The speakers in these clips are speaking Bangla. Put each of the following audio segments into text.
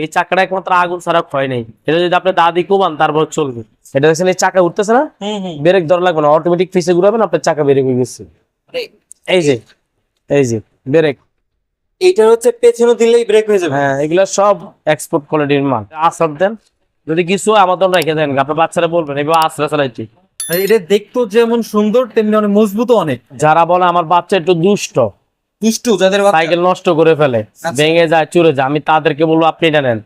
এই চাকাটা একমাত্র আগুন ছাড়া ক্ষয় নেই। এটা যদি আপনি দাদি কোবান তারপর চলবে। এটা দেখছেন এই চাকা উঠতেছে না? ব্রেক ধরা লাগবে না অটোমেটিক পিছে ঘুরাবেন আপনার চাকা বেরিয়ে হয়ে গেছে। এই যে এই যে ব্রেক। এইটা হচ্ছে পেছনে দিলেই ব্রেক হয়ে যাবে। হ্যাঁ এগুলো সব এক্সপোর্ট কোয়ালিটির মাল। আসার দেন যদি কিছু রেখে দেন আপনার বাচ্চারা বলবেন এবার আশ্রা চালাইছি। এটা যেমন সুন্দর তেমনি অনেক মজবুত অনেক। যারা বলে আমার বাচ্চা একটু দুষ্ট। দুষ্টু যাদের সাইকেল নষ্ট করে ফেলে আচ্ছা। ভেঙে যায় চুরে যায়। আমি তাদেরকে বলব আপনি এটা নেন।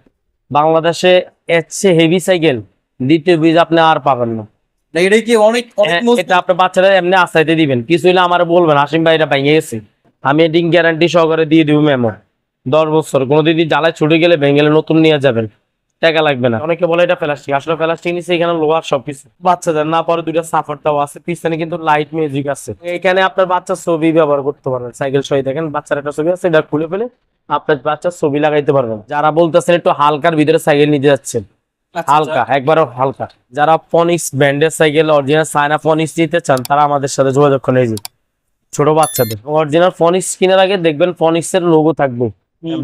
বাংলাদেশে চেয়ে হেভি সাইকেল দ্বিতীয় বীজ আপনি আর পাবেন না। এটা কি অনেক এটা আপনার বাচ্চারা এমনি দিবেন। কিছু হলে আমার বলবেন ভাই এটা ভেঙে গেছে। আমি এডিং গ্যারান্টি সহকারে দিয়ে দিব মেমো দশ বছর। কোনো দিদি জ্বালায় ছুটে গেলে ভেঙে গেলে নতুন নিয়ে যাবেন। টাকা লাগবে না। অনেকে বলে এটা প্লাস্টিক। আসলে প্লাস্টিক নিচে এখানে লোহার সবকিছু। বাচ্চাদের না পরে দুইটা সাপোর্টটাও আছে। পিছনে কিন্তু লাইট মিউজিক আছে। এখানে আপনার বাচ্চার ছবি ব্যবহার করতে পারবেন। সাইকেল সহি দেখেন বাচ্চার একটা ছবি আছে এটা খুলে ফেলে আপনার বাচ্চার ছবি লাগাইতে পারবেন। যারা বলতেছেন একটু হালকার ভিতরে সাইকেল নিতে যাচ্ছেন। আচ্ছা, হালকা একবারও হালকা। যারা ফনিক্স ব্র্যান্ডের সাইকেল অরিজিনাল সাইনা ফনিক্স নিতে চান তারা আমাদের সাথে যোগাযোগ করে এই ছোট বাচ্চাদের। অরিজিনাল ফনিক্স কেনার আগে দেখবেন ফনিক্স এর লোগো থাকবে।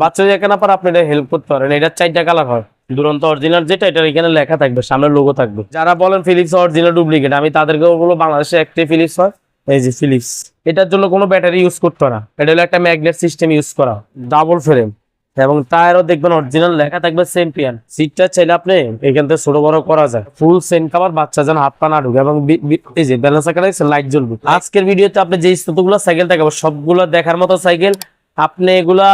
বাচ্চা যদি এখানে পারে আপনি এটা হেল্প করতে পারেন এটার চারটা কালার হয়। দুরন্ত অরিজিনাল যেটা, এটার এখানে লেখা থাকবে, সামনে লোগো থাকবে। যারা বলেন ফিলিপস অরিজিনাল ডুপ্লিকেট আমি তাদেরকে বলব, বাংলাদেশে একটি ফিলিপস হয়। এই যে ফিলিপস এটার জন্য কোনো ব্যাটারি ইউজ করতে না। এটা হলো একটা ম্যাগনেট সিস্টেম ইউজ করা ডাবল ফ্রেম এবং টায়ারও দেখবেন অরিজিনাল লেখা থাকবে চ্যাম্পিয়ন সিটটা চাইলে আপনি এখান থেকে ছোট বড় করা যায়। ফুল সেন কাভার বাচ্চা যেন হাত পা না ঢুকে। এবং এই যে ব্যালেন্স আকারে লাইট জ্বলবে। আজকের ভিডিওতে আপনি যে যতগুলো সাইকেল দেখাবো, সবগুলো দেখার মতো সাইকেল আপনি এগুলা,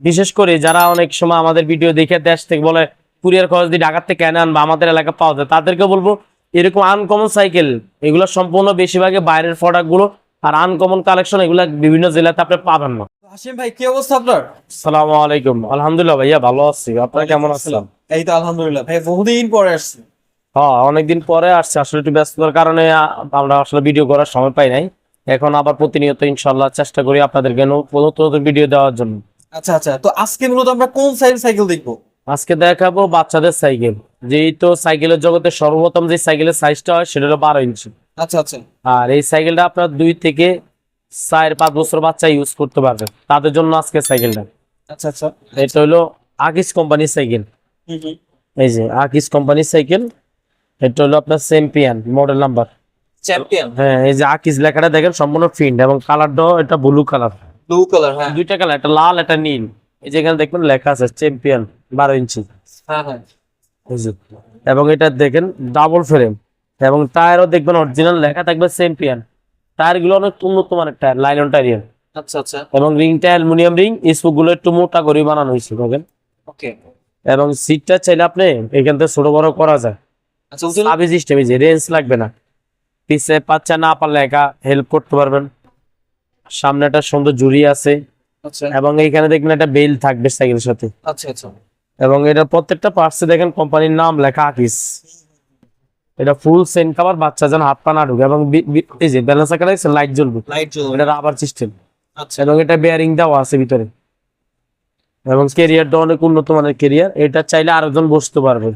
বিশেষ করে যারা অনেক সময় আমাদের ভিডিও দেখে দেশ থেকে বলে কুরিয়ার খরচ দিয়ে ঢাকার থেকে কেনে আনবা আমাদের এলাকা পাওয়া যায়। তাদেরকে বলব এরকম আনকমন সাইকেল এগুলো সম্পূর্ণ বেশিরভাগই বাইরের প্রোডাক্টগুলো আর আনকমন কালেকশন এগুলো বিভিন্ন জেলাতে আপনি পাবেন না। হাসিম ভাই কি অবস্থা আপনার? সালামু আলাইকুম। আলহামদুলিল্লাহ ভাইয়া ভালো আছি। আপনারা কেমন আছেন? এই তো আলহামদুলিল্লাহ। ভাই বহুদিন পরে আসছে। হ্যাঁ অনেকদিন পরে আসছে। আসলে একটু ব্যস্ততার কারণে আমরা আসলে ভিডিও করার সময় পাই নাই। এখন আবার প্রতিনিয়ত ইনশাল্লাহ চেষ্টা করি আপনাদেরকে নতুন নতুন ভিডিও দেওয়ার জন্য। আচ্ছা আচ্ছা। তো আজকে মূলত আমরা কোন সাইজ সাইকেল দেখব? আজকে দেখাবো বাচ্চাদের সাইকেল। যেই তো সাইকেলের জগতে সর্বপ্রথম যে সাইকেলের সাইজটা হয় সেটা হলো বারো ইঞ্চি। আচ্ছা আচ্ছা। আর এই সাইকেলটা আপনার দুই থেকে চার পাঁচ বছর বাচ্চা ইউজ করতে পারবে। তাদের জন্য আজকে সাইকেলটা। আচ্ছা আচ্ছা। এটা হলো আকিস কোম্পানির সাইকেল। এই যে আকিস কোম্পানির সাইকেল এটা হলো আপনার চ্যাম্পিয়ন মডেল নাম্বার চ্যাম্পিয়ন হ্যাঁ এই যে আকিস লেখাটা দেখেন সম্পূর্ণ প্রিন্ট এবং কালারটাও এটা ব্লু কালার ব্লু কালার হ্যাঁ। দুইটা কালার একটা লাল একটা নীল। এই যে এখানে দেখবেন লেখা আছে চ্যাম্পিয়ন বারো ইঞ্চি। হ্যাঁ হ্যাঁ। এবং এটা দেখেন ডাবল ফ্রেম এবং টায়ারও দেখবেন অরিজিনাল লেখা থাকবে চ্যাম্পিয়ন টায়ারগুলো অনেক উন্নত মানের টায়ার লাইলন টায়ার আচ্ছা আচ্ছা। এবং রিংটা অ্যালুমিনিয়াম রিং স্পুকগুলো একটু মোটা করে বানানো হয়েছে দেখেন। ওকে। এবং সিটটা চাইলে আপনি এখান থেকে ছোট বড় করা যায়। আচ্ছা ওজন সিস্টেম যে রেঞ্জ লাগবে না। পিছে বাচ্চা না পারলে একা হেল্প করতে পারবেন। সামনে একটা সুন্দর জুড়ি আছে। আচ্ছা। এবং এইখানে দেখবেন একটা বেল থাকবে সাইকেলের সাথে। আচ্ছা আচ্ছা। এবং এটা প্রত্যেকটা পার্টসে দেখেন কোম্পানির নাম লেখা আকিস এটা ফুল সেন কাভার বাচ্চা যেন হাত পা না ঢুকে। এবং এই যে ব্যালেন্স আকারে লাইট জ্বলবে। লাইট জ্বলবে। এটা রাবার সিস্টেম আচ্ছা। এবং এটা বেয়ারিং দেওয়া আছে ভিতরে। এবং কেরিয়ারটা অনেক উন্নত মানের কেরিয়ার এটা চাইলে আরেকজন বসতে পারবে।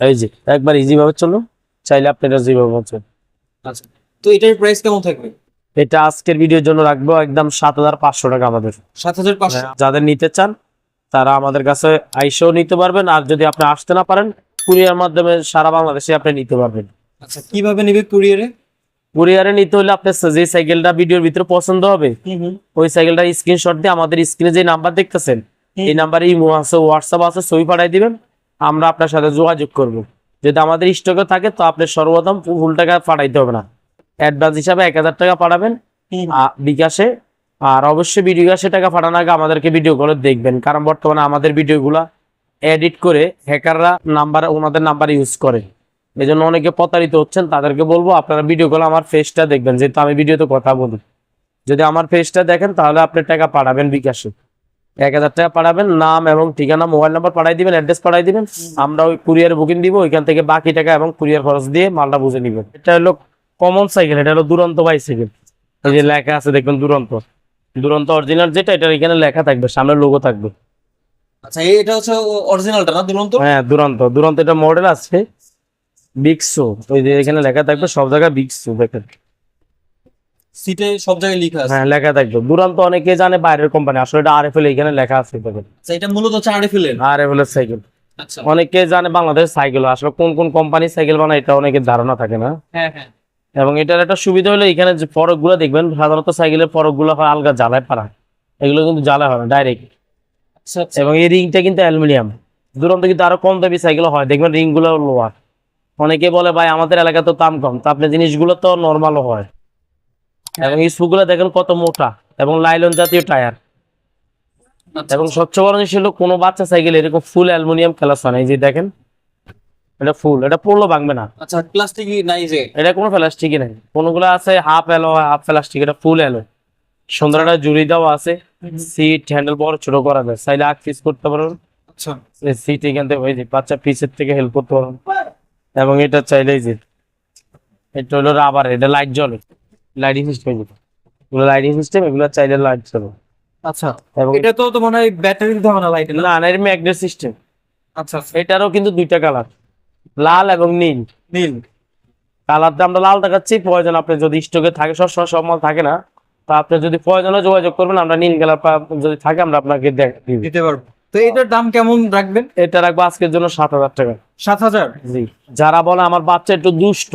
এই যে একবার ইজি ভাবে চলো চাইলে আপনি এটা যেভাবে বলছেন। আচ্ছা। তো এটার প্রাইস কেমন থাকবে? এটা আজকের ভিডিওর জন্য রাখব একদম সাত হাজার পাঁচশো টাকা আমাদের। সাত হাজার পাঁচশো। যাদের নিতে চান তারা আমাদের কাছে আইসেও নিতে পারবেন আর যদি আপনি আসতে না পারেন কুরিয়ার মাধ্যমে সারা বাংলাদেশে আপনি নিতে পারবেন। আচ্ছা কীভাবে নেবে কুরিয়ারে? কুরিয়ারে নিতে হলে আপনার যে সাইকেলটা ভিডিওর ভিতরে পছন্দ হবে ওই সাইকেলটা স্ক্রিনশট দিয়ে আমাদের স্ক্রিনে যে নাম্বার দেখতেছেন এই নাম্বারে ইমো আছে হোয়াটসঅ্যাপ আছে ছবি পাঠাই দিবেন আমরা আপনার সাথে যোগাযোগ করব। যদি আমাদের স্টকে থাকে তো আপনি সর্বপ্রথম ফুল টাকা পাঠাইতে হবে না। অ্যাডভান্স হিসাবে এক হাজার টাকা পাঠাবেন বিকাশে আর অবশ্যই ভিডিও বিকাশে টাকা পাঠানোর আগে আমাদেরকে ভিডিও কলে দেখবেন। কারণ বর্তমানে আমাদের ভিডিওগুলা এডিট করে হ্যাকাররা নাম্বার ওনাদের নাম্বার ইউজ করে। এই জন্য অনেকে প্রতারিত হচ্ছেন তাদেরকে বলব আপনারা ভিডিও কলে আমার ফেসটা দেখবেন। যেহেতু আমি ভিডিওতে কথা বলি। যদি আমার ফেসটা দেখেন তাহলে আপনি টাকা পাঠাবেন বিকাশে। এক হাজার টাকা পাঠাবেন নাম এবং ঠিকানা মোবাইল নাম্বার পাঠাই দিবেন অ্যাড্রেস পাঠাই দিবেন। আমরা ওই কুরিয়ার বুকিং দিব ওইখান থেকে বাকি টাকা এবং কুরিয়ার খরচ দিয়ে মালটা বুঝে নিবেন। এটা হলো কমন সাইকেল এটা হলো দুরন্ত বাইসাইকেল এই যে লেখা আছে দেখবেন দুরন্ত। দুরন্ত অরিজিনাল যেটা এটা এখানে লেখা থাকবে সামনে লোগো থাকবে। আচ্ছা এটা হচ্ছে অরিজিনালটা না দুরন্ত? হ্যাঁ দুরন্ত। দুরন্ত এটা মডেল আছে বিগসো ওই যে এখানে লেখা থাকবে সব জায়গায় বিগসো দেখেন। সিটে সব জায়গায় লেখা আছে। হ্যাঁ লেখা থাকবে। দুরন্ত অনেকে জানে বাইরের কোম্পানি আসলে এটা আরএফএল এখানে লেখা আছে দেখেন। আচ্ছা, এটা মূলত হচ্ছে আরএফএল এর? আরএফএল এর সাইকেল আচ্ছা। অনেকে জানে বাংলাদেশ সাইকেল আসলে কোন কোন কোম্পানি সাইকেল বানায় এটা অনেকের ধারণা থাকে না। হ্যাঁ হ্যাঁ। এবং এটার একটা সুবিধা হলো এখানে যে ফরকগুলো দেখবেন সাধারণত সাইকেলের ফরকগুলো হয় আলগা জ্বালায় পারা এগুলো কিন্তু জ্বালা হয় না ডাইরেক্ট আচ্ছা আচ্ছা। এবং এই রিংটা কিন্তু অ্যালুমিনিয়াম। দুরন্ত কিন্তু আরও কম দামি সাইকেল হয়। দেখবেন রিংগুলো লোয়ার অনেকে বলে ভাই আমাদের এলাকায় তো দাম কম। তা আপনি জিনিসগুলো তো নর্মালও হয়। এবং এই স্পুগুলো দেখেন কত মোটা এবং লাইলন জাতীয় টায়ার আচ্ছা, এবং স্বচ্ছ বড় জিনিস হলো কোনো বাচ্চা সাইকেল এরকম ফুল অ্যালুমিনিয়াম খেলাস হয় না। এই যে দেখেন এটা ফুল এটা পড়ল ভাঙবে না। আচ্ছা প্লাস্টিক নাই যে? এটা কোনো প্লাস্টিকই নাই। কোনোগুলো আছে হাফ এলো হাফ প্লাস্টিক এটা ফুল এলো সুন্দর একটা জুড়ি দেওয়া আছে। সিট হ্যান্ডেল বড় ছোট করা যায়। চাইলে আগ পিস করতে পারবেন আচ্ছা। সিট এখান থেকে হয়ে যায় বাচ্চা পিসের থেকে হেল্প করতে পারবেন এবং এটা চাইলেই যে এটা হলো রাবার এটা লাইট জ্বলে। লাইটিং সিস্টেম এগুলো। লাইটিং সিস্টেম এগুলো চাইলে লাইট জ্বলে। আচ্ছা। এবং এটা তো তো মনে হয় ব্যাটারির ধরনের লাইট না না এটা ম্যাগনেট সিস্টেম আচ্ছা আচ্ছা। এটারও কিন্তু দুইটা কালার লাল এবং নীল। নীল। কালার কালারটা আমরা লাল দেখাচ্ছি প্রয়োজন আপনি যদি স্টকে থাকে সবসময় সব মাল থাকে না। তা আপনি যদি প্রয়োজনে যোগাযোগ করবেন আমরা নীল কালার যদি থাকে আমরা আপনাকে দিতে পারব। তো এটার দাম কেমন রাখবেন? এটা রাখব আজকের জন্য সাত হাজার টাকা। সাত হাজার? জি। যারা বলে আমার বাচ্চা একটু দুষ্ট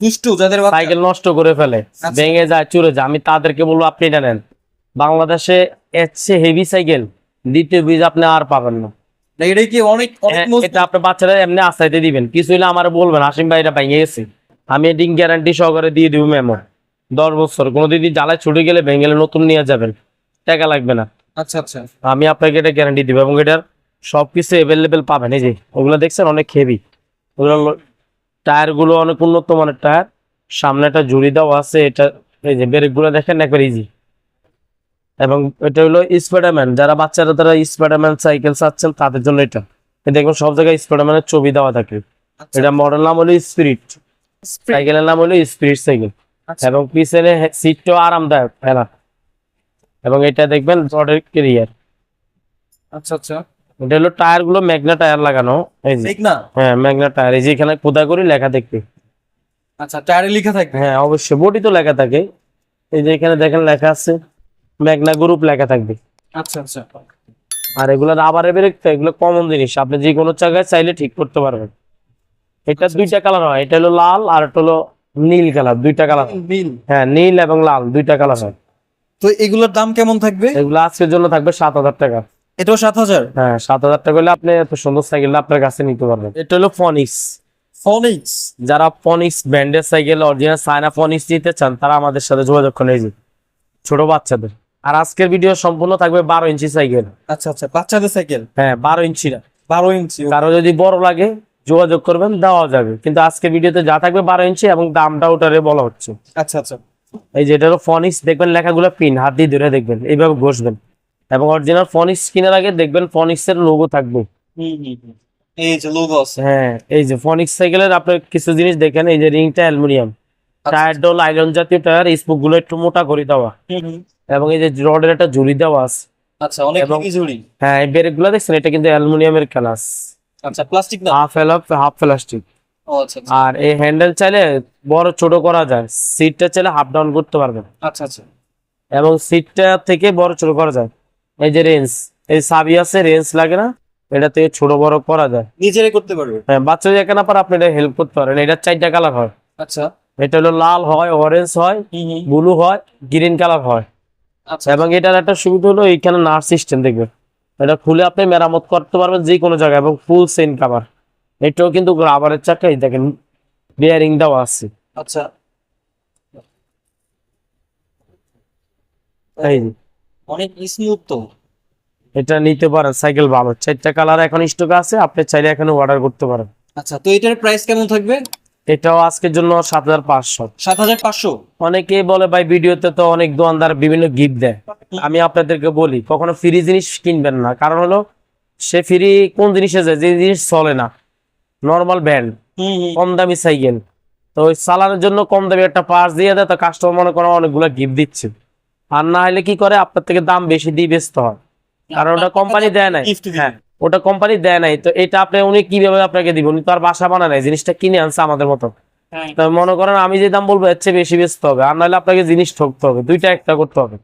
দুষ্টু যাদের সাইকেল নষ্ট করে ফেলে আচ্ছা। ভেঙে যায় চুরে যায় আমি তাদেরকে বলব আপনি এটা নেন। বাংলাদেশে হেভি সাইকেল দ্বিতীয় বীজ আপনি আর পাবেন না। না, এটাই কি অনেক অনেক হ্যাঁ, এটা আপনার বাচ্চারা এমনি আস্তাইতে দিবেন। কিছু হলে আমার বলবেন হাসিম ভাই এটা ভেঙে গেছে। আমি এডিং গ্যারান্টি সহকারে দিয়ে দিব মেমো দশ বছর কোনো দিদি জ্বালায় ছুটে গেলে ভেঙে গেলে নতুন নিয়ে যাবেন। টাকা লাগবে না। আচ্ছা আচ্ছা। আমি আপনাকে এটা গ্যারান্টি দিব এবং এটার সবকিছু অ্যাভেলেবেল পাবেন। এই যে ওগুলো দেখছেন অনেক হেভি ওগুলো টায়ারগুলো অনেক উন্নত মানের টায়ার। সামনে একটা ঝুড়ি দেওয়া আছে এটা এই যে ব্রেকগুলো দেখেন একবার ইজি এবং এটা হলো স্পাইডারম্যান যারা বাচ্চারা তারা স্পাইডারম্যান সাইকেল চাচ্ছেন তাদের জন্য এটা। দেখুন সব জায়গায় স্পাইডারম্যানের ছবি দেওয়া থাকে। আচ্ছা। এটা মডেল নাম হলো স্পিরিট সাইকেলের নাম হলো স্পিরিট সাইকেল আচ্ছা। এবং পিছনে সিটটাও আরামদায়ক ফেলা এবং এটা দেখবেন রডের কেরিয়ার আচ্ছা আচ্ছা। এটা হলো টায়ারগুলো ম্যাগনা টায়ার লাগানো। এই যে। ঠিক না হ্যাঁ ম্যাগনা টায়ার। এই যে এখানে খোদা করি লেখা দেখবে আচ্ছা টায়ারে লেখা থাকে হ্যাঁ অবশ্যই। বডি তো লেখা থাকে। এই যে এখানে দেখেন লেখা আছে। ম্যাগনা গ্রুপ লেখা থাকবে। আচ্ছা আচ্ছা। আর এগুলো রাবারের ব্রেক তো এগুলো কমন জিনিস। আপনি যে কোনো জায়গায় চাইলে ঠিক করতে পারবেন। এটা দুইটা কালার হয়। এটা হলো লাল আর এটা হলো নীল কালার দুইটা কালার বিল হ্যাঁ নীল এবং লাল দুইটা কালার হয়। তো এগুলোর দাম কেমন থাকবে? এগুলো আজকের জন্য থাকবে সাত হাজার টাকা। এটাও সাত হাজার? হ্যাঁ সাত হাজার টাকা হলে আপনি এত সুন্দর সাইকেলটা আপনার কাছে নিতে পারবেন। এটা হলো ফনিক্স ফনিক্স যারা ফনিক্স ব্র্যান্ডের সাইকেল অরিজিনাল সাইনা ফনিক্স নিতে চান তারা আমাদের সাথে যোগাযোগ করে ছোট বাচ্চাদের। আর আজকের ভিডিও সম্পূর্ণ থাকবে বারো ইঞ্চি সাইকেল আচ্ছা আচ্ছা বাচ্চাদের সাইকেল হ্যাঁ বারো ইঞ্চি না। বারো ইঞ্চি কারও যদি বড় লাগে যোগাযোগ করবেন দেওয়া যাবে। কিন্তু আজকের ভিডিওতে যা থাকবে বারো ইঞ্চি এবং দামটা ওটারে বলা হচ্ছে। আচ্ছা আচ্ছা। এই যে এটা হলো ফনিক্স দেখবেন লেখাগুলো পিন হাত দিয়ে ধরে দেখবেন এইভাবে ঘষবেন। এবং অরিজিনাল ফনিক্স কেনার আগে দেখবেন ফনিক্স এর লোগো থাকবে। এই যে লোগো আছে। হ্যাঁ এই যে ফনিক্স সাইকেলের আপনি কিছু জিনিস দেখেন এই যে রিংটা অ্যালুমিনিয়াম। টায়ার ডল আইরন জাতীয় টায়ার স্পুকগুলো একটু মোটা করে দেওয়া। এবং এই যে রডের একটা ঝুলি দেওয়া আছে। আচ্ছা অনেক হেভি জুড়ি হ্যাঁ এই ব্রেকগুলো দেখছেন? এটা কিন্তু অ্যালুমিনিয়ামের ক্লাস আচ্ছা প্লাস্টিক না? হাফ এল হাফ প্লাস্টিক আর এই হ্যান্ডেল চাইলে বড় ছোট করা যায়। সিটটা চাইলে হাফ ডাউন করতে পারবেন। আচ্ছা আচ্ছা। এবং সিটটা থেকে বড় ছোট করা যায়। এই যে রেঞ্জ এই সাবি আছে রেঞ্জ লাগে না? এটা থেকে ছোট বড় করা যায়। নিজেরাই করতে পারবে হ্যাঁ বাচ্চা যদি একা না পারে আপনি এটা হেল্প করতে পারেন। এটা চারটা কালার হয়। আচ্ছা। এটা হলো লাল হয় অরেঞ্জ হয় ব্লু হয় গ্রিন কালার হয়। এবং এটার একটা সুবিধা হলো এইখানে নার্স সিস্টেম দেখবেন। এটা খুলে আপনি মেরামত করতে পারবেন যে কোনো জায়গায় এবং ফুল সেন কাভার। এটাও কিন্তু রাবারের চাকা এই দেখেন বিয়ারিং দেওয়া আছে। আচ্ছা। এই অনেক স্মুথ তো এটা নিতে পারেন সাইকেল ভালো চারটা কালার এখন স্টক আছে আপনি চাইলে এখানে অর্ডার করতে পারেন। আচ্ছা তো এটার প্রাইস কেমন থাকবে? এটাও আজকের জন্য সাত হাজার পাঁচশো। সাত হাজার পাঁচশো? অনেকে বলে ভাই ভিডিওতে তো অনেক দোকানদার বিভিন্ন গিফট দেয়। আমি আপনাদেরকে বলি কখনো ফ্রি জিনিস কিনবেন না। কারণ হলো সে ফ্রি কোন জিনিসে যায়? যে জিনিস চলে না। নর্মাল হুম কম দামি সাইকেল। তো ওই চালানোর জন্য কম দামি একটা পার্স দিয়ে দেয় তো কাস্টমার মনে করে অনেকগুলো গিফট দিচ্ছে। আর না হলে কি করে? আপনার থেকে দাম বেশি দিয়ে ব্যস্ত হয়। কারণ ওটা কোম্পানি দেয় না হ্যাঁ। ওটা কোম্পানি দেয় নাই। তো এটা আপনি উনি কীভাবে আপনাকে দিবেন উনি তো আর বাসা বানায় নাই জিনিসটা কিনে আনছে আমাদের মতো। হ্যাঁ। মনে করেন আমি যে দাম বলব এর চেয়ে বেশি বেচতে হবে। আর নাহলে আপনাকে জিনিস ঠকতে হবে দুইটা একটা করতে হবে।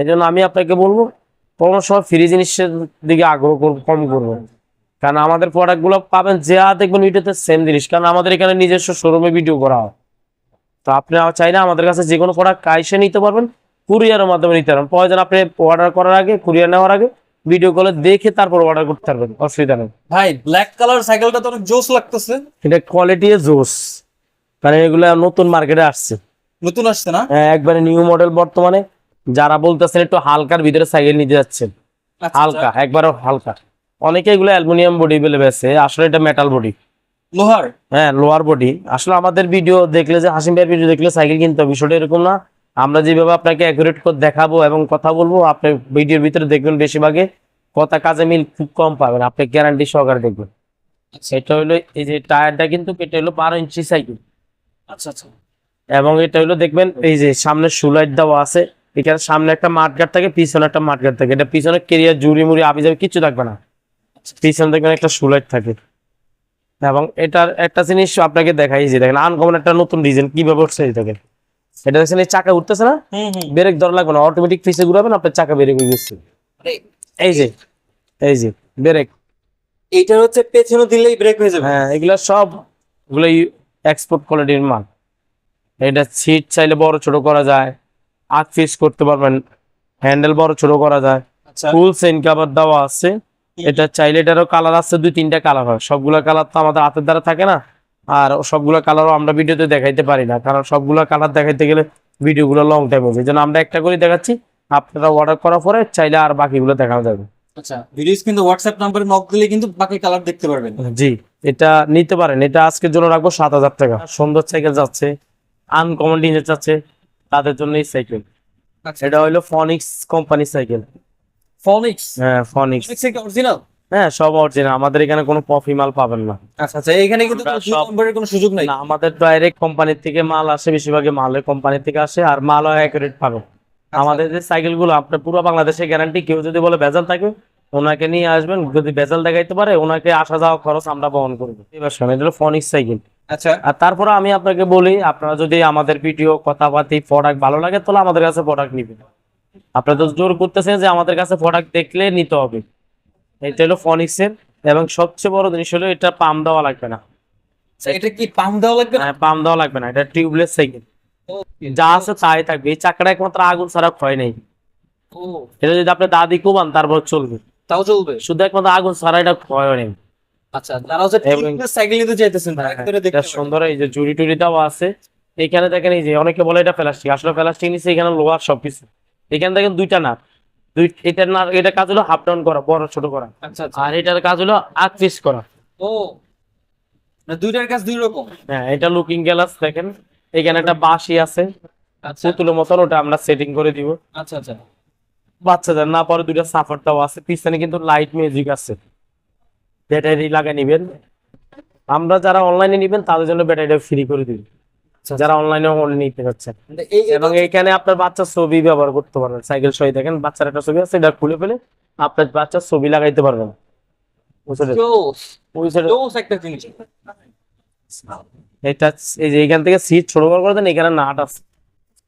এই জন্য আমি আপনাকে বলব কোনো সময় ফ্রি জিনিসের দিকে আগ্রহ করব- কম করব। কারণ আমাদের প্রোডাক্টগুলো পাবেন যা দেখবেন ভিডিওতে সেম জিনিস। কারণ আমাদের এখানে নিজস্ব শোরুমে ভিডিও করা হয়। তো আপনি চাইলে আমাদের কাছে যে কোনো প্রোডাক্ট কাইসে নিতে পারবেন কুরিয়ারের মাধ্যমে নিতে পারবেন। প্রয়োজন আপনি অর্ডার করার আগে কুরিয়ার নেওয়ার আগে ভিডিও কলে দেখে তারপর অর্ডার করতে পারবেন অসুবিধা নেই। ভাই ব্ল্যাক কালার সাইকেলটা তো অনেক জোস লাগতেছে। এটা কোয়ালিটি জোস কারণ এগুলো নতুন মার্কেটে আসছে। নতুন আসছে না? হ্যাঁ, একবারে নিউ মডেল বর্তমানে। যারা বলতেছেন একটু হালকার ভিতরে সাইকেল নিতে যাচ্ছেন। আচ্ছা, হালকা একবারে হালকা। অনেকে এগুলো অ্যালুমিনিয়াম বডি বলে বেছে আসলে এটা মেটাল বডি লোহার? হ্যাঁ লোয়ার বডি আসলে আমাদের ভিডিও দেখলে যে হাসিম ভাইয়ের ভিডিও দেখলে সাইকেল কিনতে হবে বিষয়টা এরকম না। আমরা যেভাবে আপনাকে অ্যাকুরেট করে দেখাবো এবং কথা বলব আপনি ভিডিওর ভিতরে দেখবেন বেশিরভাগে কথা কাজে মিল খুব কম পাবেন। আপনি গ্যারান্টি সহকারে দেখবেন। সেটা হলো এই যে টায়ারটা কিন্তু এটা হলো বারো ইঞ্চি সাইকেল। আচ্ছা আচ্ছা। এবং এটা হলো দেখবেন এই যে সামনে সুলাইট দেওয়া আছে এখানে সামনে একটা মাঠগাট থাকে পিছনে একটা মাঠগাট থাকে। এটা পিছনে কেরিয়ার জুড়ি মুড়ি আবি যাবে কিছু থাকবে না। পিছনে দেখবেন একটা সুলাইট থাকে। এবং এটার একটা জিনিস আপনাকে দেখাই যে দেখেন আনকমন একটা নতুন ডিজাইন কীভাবে উঠছে দেখেন। এটা দেখছেন এই চাকা উঠতেছে না? ব্রেক ধরা লাগবে না অটোমেটিক পিছে ঘুরাবেন আপনার চাকা ব্রেক হয়ে গেছে। এই যে এই যে ব্রেক। এইটা হচ্ছে পেছনে দিলেই ব্রেক হয়ে যাবে। হ্যাঁ এগুলা সব এক্সপোর্ট কোয়ালিটির মাল। এটা সিট চাইলে বড় ছোট করা যায় আট পিস করতে পারবেন হ্যান্ডেল বড় ছোট করা যায়। ফুল সেন কাভার দেওয়া আছে। এটা চাইলে এটারও কালার আছে দুই তিনটা কালার হয়। সবগুলা কালার তো আমাদের হাতের দ্বারা থাকে না? আর সবগুলা কালারও আমরা ভিডিওতে দেখাইতে পারি না কারণ সবগুলা কালার দেখাইতে গেলে ভিডিওগুলো লং টাইম হবে জন্য আমরা একটা করে দেখাচ্ছি আপনারা অর্ডার করার পরে চাইলে আর বাকিগুলো দেখানো যাবে। আচ্ছা কিন্তু হোয়াটসঅ্যাপ নাম্বারে নক দিলে কিন্তু বাকি কালার দেখতে পারবেন। জি এটা নিতে পারেন এটা আজকের জন্য রাখব সাত হাজার টাকা। সুন্দর সাইকেল যাচ্ছে আনকমন ডিজাইন যাচ্ছে তাদের জন্য এই সাইকেল এটা হলো ফনিক্স কোম্পানি সাইকেল ফনিক্স হ্যাঁ ফনিক্স ফনিক্স অরিজিনাল হ্যাঁ সব অরিজিনাল আমাদের এখানে কোনো কফি মাল পাবেন না। আচ্ছা আচ্ছা এখানে কিন্তু কোনো সুযোগ নাই? না আমাদের ডাইরেক্ট কোম্পানির থেকে মাল আসে বেশিরভাগই মালের কোম্পানি থেকে আসে আর মালও অ্যাকুরেট পাবে। আমাদের যে সাইকেলগুলো আপনার পুরো বাংলাদেশে গ্যারান্টি কেউ যদি বলে ভেজাল থাকে ওনাকে নিয়ে আসবেন যদি ভেজাল দেখাইতে পারে ওনাকে আসা যাওয়া খরচ আমরা বহন করব। এবার শোনেন এটা হলো ফনিক্স সাইকেল আচ্ছা। আর তারপরে আমি আপনাকে বলি আপনারা যদি আমাদের ভিডিও কথাবার্তি প্রোডাক্ট ভালো লাগে তাহলে আমাদের কাছে প্রোডাক্ট নিবেন। আপনারা তো জোর করতেছেন যে আমাদের কাছে প্রোডাক্ট দেখলে নিতে হবে। এটা হলো ফনিক্সের এবং সবচেয়ে বড় জিনিস হলো এটা পাম দেওয়া লাগবে না। আচ্ছা, এটা কি পাম দেওয়া লাগবে না? হ্যাঁ, পাম দেওয়া লাগবে না এটা টিউবলেস সাইকেল। যা আছে তাই থাকবে এই চাকাটা একমাত্র আগুন ছাড়া ক্ষয় নেই। ও। এটা যদি আপনি দাদি কোবান তারপর চলবে। তাও চলবে? শুধু একমাত্র আগুন ছাড়া এটা ক্ষয় নেই। আচ্ছা যারা হচ্ছে টিউবলেস সাইকেল নিতে চাইতেছেন এটা সুন্দর এই যে জুড়ি টুড়ি দেওয়া আছে। এখানে দেখেন এই যে অনেকে বলে এটা প্লাস্টিক আসলে প্লাস্টিক নিচে এখানে লোহার সবকিছু। এখানে দেখেন দুইটা নাট। দুই এটা না এটা কাজ হলো হাফ ডাউন করা বড় ছোট করা। আচ্ছা আচ্ছা। আর এটার কাজ হলো আট পিস করা। ও না দুইটার কাজ দুই রকম। হ্যাঁ এটা লুকিং গ্লাস দেখেন। এখানে একটা বাঁশি আছে। আচ্ছা। পুতুলের মতন ওটা আমরা সেটিং করে দিব। আচ্ছা আচ্ছা। বাচ্চাদের না পরে দুইটা সাফার দেওয়া আছে। পিছনে কিন্তু লাইট মিউজিক আছে। ব্যাটারি লাগা নিবেন। আমরা যারা অনলাইনে নিবেন তাদের জন্য ব্যাটারিটা ফ্রি করে আচ্ছা। যারা অনলাইনে নিতে যাচ্ছেন এই এবং এখানে আপনার বাচ্চার ছবি ব্যবহার করতে পারবেন। সাইকেল সহ দেখেন বাচ্চার একটা ছবি আছে এটা খুলে ফেলে আপনার বাচ্চার ছবি লাগাইতে পারবেন। এটা এই যে এখান থেকে সিট ছোট বড় করে দেন এখানে নাট আছে।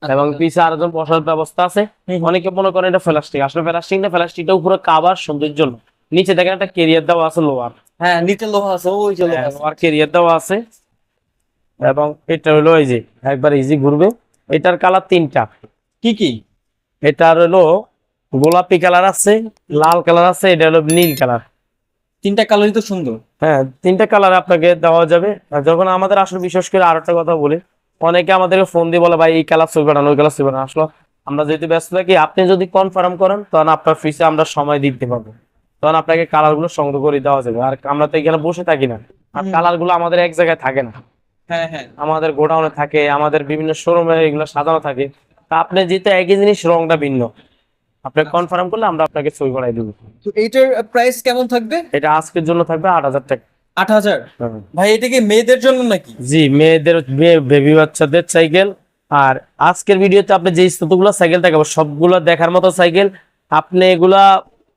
এবং পিছে আরেকজন বসার ব্যবস্থা আছে। অনেকে মনে করেন এটা প্লাস্টিক আসলে প্লাস্টিক না প্লাস্টিকটা উপরে কাবার জন্য। নিচে দেখেন একটা কেরিয়ার দেওয়া আছে লোয়ার হ্যাঁ নিচে লোহা আছে ওই যে লোহা আছে। লোয়ার কেরিয়ার দেওয়া আছে। এবং এটা হলো এই যে একবার ইজি ঘুরবে। এটার কালার তিনটা। কি কি? এটার হলো গোলাপি কালার আছে লাল কালার আছে এটা হলো নীল কালার তিনটা কালারই তো সুন্দর। হ্যাঁ তিনটা কালার আপনাকে দেওয়া যাবে। যখন আমাদের আসলে বিশেষ করে আর একটা কথা বলি অনেকে আমাদেরকে ফোন দিয়ে বলে ভাই এই কালার ছবি পাঠান ওই কালার ছবি পাঠান আসলে আমরা যেহেতু ব্যস্ত থাকি আপনি যদি কনফার্ম করেন তখন আপনার ফিসে আমরা সময় দিতে পারব। তখন আপনাকে কালারগুলো সংগ্রহ করে দেওয়া যাবে। আর আমরা তো এখানে বসে থাকি না। আর হুম। কালারগুলো আমাদের এক জায়গায় থাকে না। আমাদের গোডাউনে থাকে আমাদের বিভিন্ন শোরুমে এগুলো সাজানো থাকে। তা আপনি যেহেতু একই জিনিস রংটা ভিন্ন। আপনি কনফার্ম করলে আমরা আপনাকে ছবি করাই দেবো। তো এইটার প্রাইস কেমন থাকবে? এটা আজকের জন্য থাকবে আট হাজার টাকা। আট হাজার? ভাই এটা কি মেয়েদের জন্য নাকি? জি মেয়েদের বেবি বাচ্চাদের সাইকেল আর আজকের ভিডিওতে আপনি যে স্তুতগুলো সাইকেল দেখাবো সবগুলো দেখার মতো সাইকেল আপনি এগুলা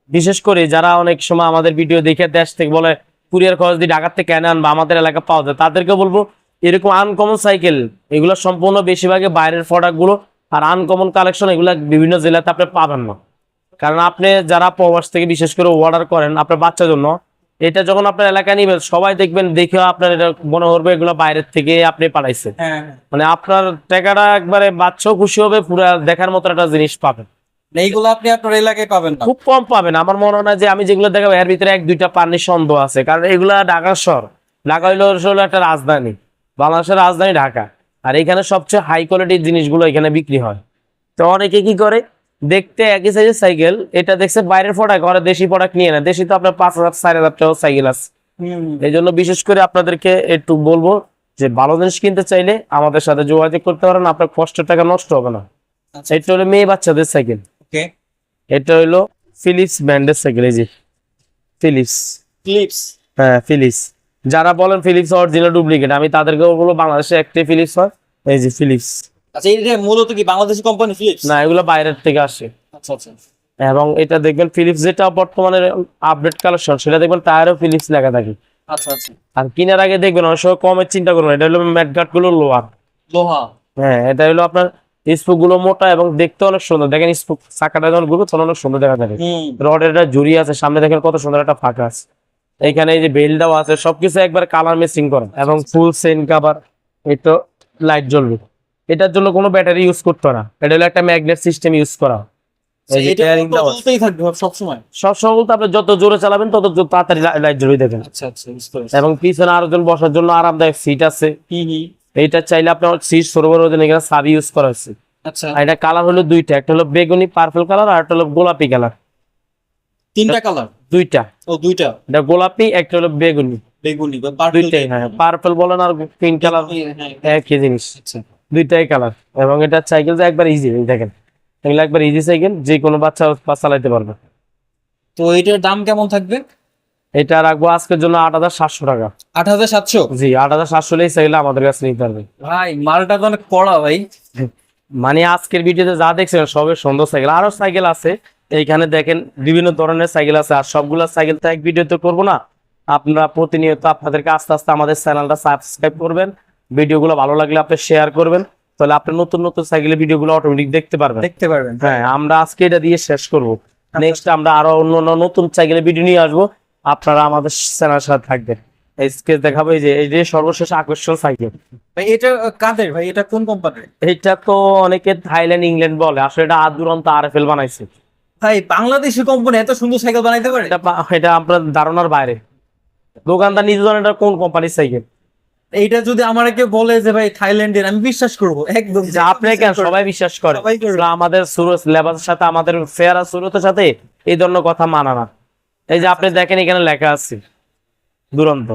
বিশেষ করে যারা অনেক সময় আমাদের ভিডিও দেখে দেশ থেকে বলে কুরিয়ার খরচ দিয়ে ঢাকার থেকে কেনে আনবা আমাদের এলাকা পাওয়া যায় তাদেরকে বলব এরকম আনকমন সাইকেল এগুলো সম্পূর্ণ বেশিরভাগই বাইরের প্রোডাক্টগুলো আর আনকমন কালেকশন এগুলো বিভিন্ন জেলাতে আপনি পাবেন না। কারণ আপনি যারা প্রবাস থেকে বিশেষ করে অর্ডার করেন আপনার বাচ্চার জন্য এটা যখন আপনার এলাকায় নিবেন সবাই দেখবেন দেখে আপনার এটা মনে করবে এগুলো বাইরের থেকে আপনি পাঠাইছেন হ্যাঁ। মানে আপনার টাকাটা একবারে বাচ্চাও খুশি হবে পুরো দেখার মতো একটা জিনিস পাবেন। এইগুলো আপনি আপনার এলাকায় পাবেন খুব কম পাবেন। আমার মনে হয় যে আমি যেগুলো দেখাবো এর ভিতরে এক দুইটা পানির সন্দেহ আছে। কারণ এগুলা ঢাকা শহর ঢাকা হইল একটা রাজধানী। বাংলাদেশের রাজধানী ঢাকা। আর এখানে সবচেয়ে হাই কোয়ালিটির জিনিসগুলো এখানে বিক্রি হয়। তো অনেকে কি করে? দেখতে একই সাইজের সাইকেল এটা দেখছে বাইরের প্রোডাক্ট ঘরে দেশি প্রোডাক্ট নিয়ে না দেশি তো আপনার পাঁচ হাজার চার হাজার টাকা সাইকেল আছে। এই জন্য বিশেষ করে আপনাদেরকে একটু বলব যে ভালো জিনিস কিনতে চাইলে আমাদের সাথে যোগাযোগ করতে পারেন। আপনার কষ্ট টাকা নষ্ট হবে না। আচ্ছা। এটা হলো মেয়ে বাচ্চাদের সাইকেল। এটা হলো ফিলিপস ব্র্যান্ডের সাইকেল এই যে। ফিলিপস ক্লিপস হ্যাঁ ফিলিপস যারা বলেন ফিলিপস অরিজিনাল ডুপ্লিকেট আমি তাদেরকে বলব বাংলাদেশে একটাই ফিলিপস হয়। এই যে ফিলিপস আচ্ছা এটা মূলত কি বাংলাদেশি কোম্পানি ফিলিপস না এগুলো বাইরের থেকে আসে। আচ্ছা আচ্ছা। এবং এটা দেখবেন ফিলিপস যেটা বর্তমানে আপডেট কালেকশন সেটা দেখবেন টায়ারও ফিলিপস লেখা থাকে। আচ্ছা আচ্ছা। আর কেনার আগে দেখবেন অনেক সময় কমের চিন্তা করবেন এটা হলো ম্যাটগার্ডগুলো লোহা। হ্যাঁ এটা হলো আপনার স্পুকগুলো মোটা এবং দেখতে অনেক সুন্দর। দেখেন স্পুক চাকাটা যখন ঘুরবে তখন অনেক সুন্দর দেখা যাবে। হুম। রডের একটা জুড়ি আছে সামনে দেখেন কত সুন্দর একটা ফাঁকা আছে। এখানে এই যে বেলটাও আছে সবকিছু একবার কালার মেসিং করা। এবং ফুল সেন কাভার এটা লাইট জ্বলবে। এটার জন্য কোনো ব্যাটারি ইউজ করতে না। এটা হলো একটা ম্যাগনেট সিস্টেম ইউজ করা। এই তো যত জোরে চালাবেন তত তাড়াতাড়ি লাইট জ্বলবে দেখেন আচ্ছা আচ্ছা এবং পিছনে আরও জন বসার জন্য আরামদায়ক সিট আছে। এইটা চাইলে আপনার সিট সরোবর এখানে সাবি ইউজ করা হয়েছে। আচ্ছা। এটা কালার হলো দুইটা একটা হলো বেগুনি পার্পল কালার আর একটা হলো গোলাপি কালার তিনটা কালার দুইটা। ও দুইটা? এটা গোলাপি একটা হলো বেগুনি। বেগুনি দুইটাই হ্যাঁ পার্পল বলেন আর পিঙ্ক কালার হ্যাঁ একই জিনিস। আচ্ছা। দুইটাই কালার এবং এটা সাইকেল যে একবার ইজি দেখেন। এগুলো একবার ইজি সাইকেল যে কোনো বাচ্চা চালাইতে পারবে। তো এটার দাম কেমন থাকবে? এটা রাখব আজকের জন্য আট হাজার সাতশো টাকা। আট হাজার সাতশো? জি আট হাজার সাতশো এই সাইকেল আমাদের কাছে নিতে পারবে। ভাই মালটা তো অনেক কড়া ভাই। মানে আজকের ভিডিওতে যা দেখছেন সবের সুন্দর সাইকেল আরও সাইকেল আছে। এইখানে দেখেন বিভিন্ন ধরনের সাইকেল আছে আর সবগুলা সাইকেল তো এক ভিডিওতে করব না। আপনারা প্রতিনিয়ত আপনাদেরকে আস্তে আস্তে আমাদের চ্যানেলটা সাবস্ক্রাইব করবেন ভিডিওগুলো ভালো লাগলে আপনি শেয়ার করবেন তাহলে আপনি নতুন নতুন সাইকেলের ভিডিওগুলো অটোমেটিক দেখতে পারবেন। দেখতে পারবেন। হ্যাঁ আমরা আজকে এটা দিয়ে শেষ করব। নেক্সট আমরা আরও অন্য অন্য নতুন সাইকেলের ভিডিও নিয়ে আসব। আপনারা আমাদের চ্যানেলের সাথে থাকবেন। স্কেচ দেখাবো এই যে এই যে সর্বশেষ আকর্ষণ সাইকেল। ভাই এটা কাদের ভাই? এটা কোন কোম্পানির এইটা তো অনেকে থাইল্যান্ড ইংল্যান্ড বলে। আসলে এটা আদুরন্ত আর এফ এল বানাইছে। ভাই বাংলাদেশি কোম্পানি এত সুন্দর সাইকেল বানাইতে পারে? এটা এটা আপনার ধারণার বাইরে। দোকানদার নিজে জানে এটা কোন কোম্পানির সাইকেল এইটা যদি আমার কেউ বলে যে ভাই থাইল্যান্ডের আমি বিশ্বাস করব। একদম। যা আপনি কেন? সবাই বিশ্বাস করে। আমাদের সুরত লেবাসের সাথে আমাদের ফেয়ার সুরতের সাথে এই ধরনের কথা মানা না। এই যে আপনি দেখেন এখানে লেখা আছে দুরন্ত।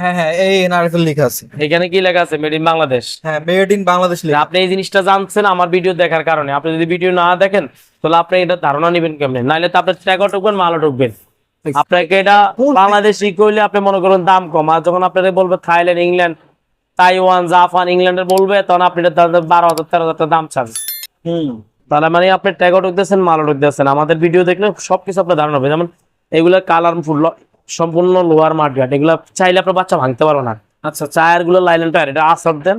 হ্যাঁ হ্যাঁ এই এনআরএফএল লেখা আছে। এখানে কি লেখা আছে? মেড ইন বাংলাদেশ হ্যাঁ মেড ইন বাংলাদেশ লেখা আপনি এই জিনিসটা জানছেন আমার ভিডিও দেখার কারণে। আপনি যদি ভিডিও না দেখেন তাহলে আপনি এটা ধারণা নেবেন কেমনে? নাইলে তো ঢুকবেন মালও ঢুকবেন আপনাকে এটা বাংলাদেশি কইলে আপনি মনে করুন দাম কম। আর যখন আপনারা বলবে থাইল্যান্ড ইংল্যান্ড তাইওয়ান জাপান ইংল্যান্ডের বলবে তখন আপনি বারো হাজার তেরো হাজার দাম হুম। তাহলে মানে আপনি টাকা ঢুকতেছেন মালও ঢুকতেছেন। আমাদের ভিডিও দেখলে সবকিছু আপনার ধারণা হবে। যেমন এগুলা কালারফুল সম্পূর্ণ লোয়ার মাঠঘাট এগুলা চাইলে আপনার বাচ্চা ভাঙতে পারব না। আচ্ছা। চায়েরগুলো লাইলেন টায়ার এটা আসার দেন।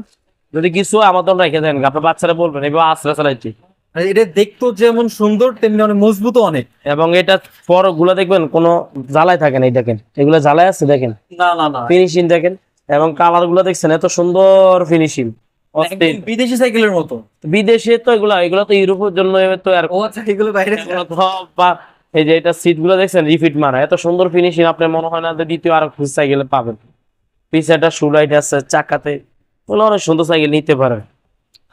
যদি কিছু আমাদের রেখে দেন। আপনার বাচ্চারা বলবেন এবার আশ্রা চালাইছি। এটা দেখতো যেমন সুন্দর তেমনি অনেক মজবুত অনেক। এবং এটা পরগুলো দেখবেন কোনো জ্বালাই থাকে না এই দেখেন। এগুলো জ্বালাই আছে দেখেন। না না না। ফিনিশিং দেখেন। এবং কালারগুলো দেখছেন এত সুন্দর ফিনিশিং বিদেশি সাইকেলের মতো। বিদেশে তো এগুলো এগুলো তো ইউরোপের জন্য তো আর ও আচ্ছা এগুলো বাইরে এই যে এটা সিটগুলো দেখছেন রিফিট মারা। এত সুন্দর ফিনিশিং আপনার মনে হয় না দ্বিতীয় আর খুঁজ সাইকেলে পাবেন। পিছে একটা সুলাইট আছে চাকাতে ওগুলো অনেক সুন্দর সাইকেল নিতে পারেন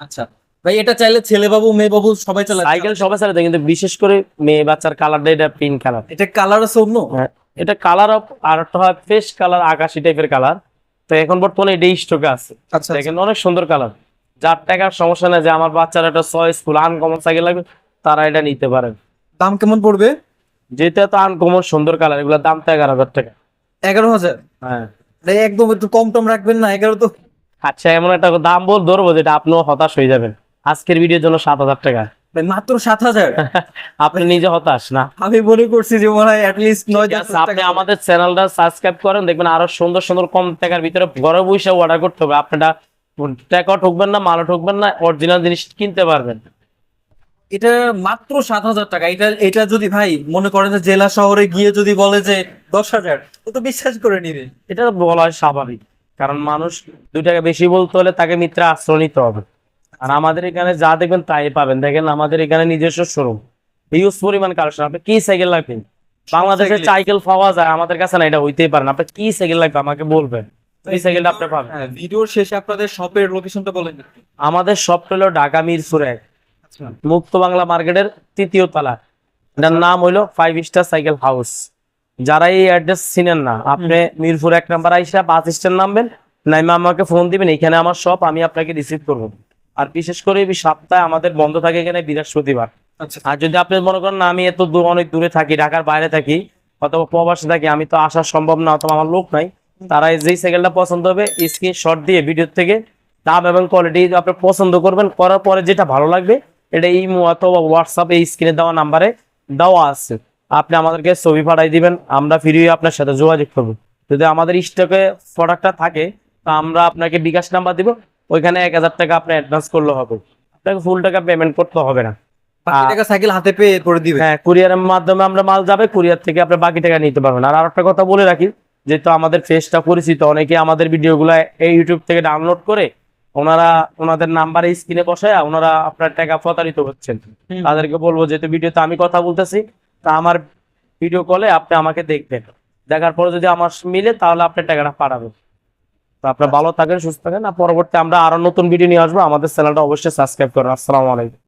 আচ্ছা। ভাই এটা চাইলে ছেলে বাবু মেয়ে বাবু সবাই সাইকেল সবাই চালাতে কিন্তু বিশেষ করে মেয়ে বাচ্চার কালারটা এটা পিঙ্ক কালার এটা কালার আছে অন্য? এটা কালার অফ আর একটা হয় ফ্রেশ কালার আকাশি টাইপের কালার তো এখন বর্তমানে স্টকে আছে। আচ্ছা দেখেন অনেক সুন্দর কালার যার টাকার সমস্যা না যে আমার বাচ্চার একটা আনকমন সাইকেল লাগবে তারা এটা নিতে পারেন দাম কেমন পড়বে? যেটা তো আনকমন সুন্দর কালার এগুলোর দাম তো এগারো হাজার টাকা। এগারো হাজার? হ্যাঁ। একদম একটু কম টম রাখবেন না এগারো তো। আচ্ছা এমন একটা দাম বল ধরবো যেটা আপনিও হতাশ হয়ে যাবেন। আজকের ভিডিওর জন্য সাত হাজার টাকা। মাত্র সাত হাজার? আপনি নিজে হতাশ না? আমি মনে করছি যে মনে হয় আপনি আমাদের চ্যানেলটা সাবস্ক্রাইব করেন দেখবেন আরও সুন্দর সুন্দর কম টাকার ভিতরে ঘরে বসে অর্ডার করতে হবে। আপনারা টাকা ঠকবেন না মালও ঠকবেন না অরিজিনাল জিনিস কিনতে পারবেন। এটা মাত্র সাত হাজার টাকা। এটা এটা যদি ভাই মনে করেন যে জেলা শহরে গিয়ে যদি বলে যে দশ হাজার ও তো বিশ্বাস করে নিবে। এটা বলা হয় স্বাভাবিক কারণ মানুষ দুই টাকা বেশি বলতে হলে তাকে মিত্রে আশ্রয় নিতে হবে। আর আমাদের এখানে যা দেখবেন তাই পাবেন। দেখেন আমাদের এখানে নিজস্ব শোরুম। হিউজ পরিমাণ কালেকশন আপনি কি সাইকেল লাগবেন বাংলাদেশে সাইকেল? পাওয়া যায় আমাদের কাছে না এটা হইতেই পারে না। আপনি কি সাইকেল লাগবে? আমাকে বলবেন। এই সাইকেলটা আপনি পাবেন। হ্যাঁ ভিডিওর শেষে আপনাদের শপের লোকেশনটা বলেন। আমাদের সব হলো ঢাকা মিরপুর এক। মুক্ত বাংলা মার্কেটের তৃতীয় তলা। এটার নাম হইল ফাইভ স্টার সাইকেল হাউস যারা এই অ্যাড্রেস চিনেন না আপনি মিরপুর এক নাম্বার আইসা বাস স্ট্যান্ড নামবেন নাইমা আমাকে ফোন দিবেন এখানে আমার শপ আমি আপনাকে রিসিভ করব। আর বিশেষ করে এই সপ্তাহে আমাদের বন্ধ থাকে এখানে বৃহস্পতিবার। আচ্ছা। আর যদি আপনি মনে করেন না আমি এত দূর অনেক দূরে থাকি ঢাকার বাইরে থাকি অথবা প্রবাসে থাকি আমি তো আসা সম্ভব না অথবা আমার লোক নাই তারা যেই সাইকেলটা পছন্দ হবে স্ক্রিন শট দিয়ে ভিডিও থেকে দাম এবং কোয়ালিটি আপনি পছন্দ করবেন করার পরে যেটা ভালো লাগবে এটা এই অথবা হোয়াটসঅ্যাপ এই স্ক্রিনে দেওয়া নাম্বারে দেওয়া আছে। আপনি আমাদেরকে ছবি পাঠাই দিবেন আমরা ফ্রি আপনার সাথে যোগাযোগ করব। যদি আমাদের স্টকে প্রোডাক্টটা থাকে তা আমরা আপনাকে বিকাশ নাম্বার দিব ওইখানে এক হাজার টাকা আপনি অ্যাডভান্স করলে হবে। আপনাকে ফুল টাকা পেমেন্ট করতে হবে না। টাকা সাইকেল হাতে পেয়ে করে দিবে হ্যাঁ কুরিয়ারের মাধ্যমে আমরা মাল যাবে কুরিয়ার থেকে আপনি বাকি টাকা নিতে পারবেন। আর আরেকটা কথা বলে রাখি যেহেতু আমাদের ফেসটা পরিচিত অনেকে আমাদের ভিডিওগুলো এই ইউটিউব থেকে ডাউনলোড করে ওনারা ওনাদের নাম্বারে স্ক্রিনে বসায় ওনারা আপনার টাকা প্রতারিত হচ্ছেন। তাদেরকে বলব যেহেতু ভিডিওতে আমি কথা বলতেছি তা আমার ভিডিও কলে আপনি আমাকে দেখবেন। দেখার পরে যদি আমার মিলে তাহলে আপনার টাকাটা পাঠাবেন। তো আপনার ভালো থাকেন সুস্থ থাকেন আর পরবর্তী আমরা আরও নতুন ভিডিও নিয়ে আসব। আমাদের চ্যানেলটা অবশ্যই সাবস্ক্রাইব করুন। আসসালামু আলাইকুম।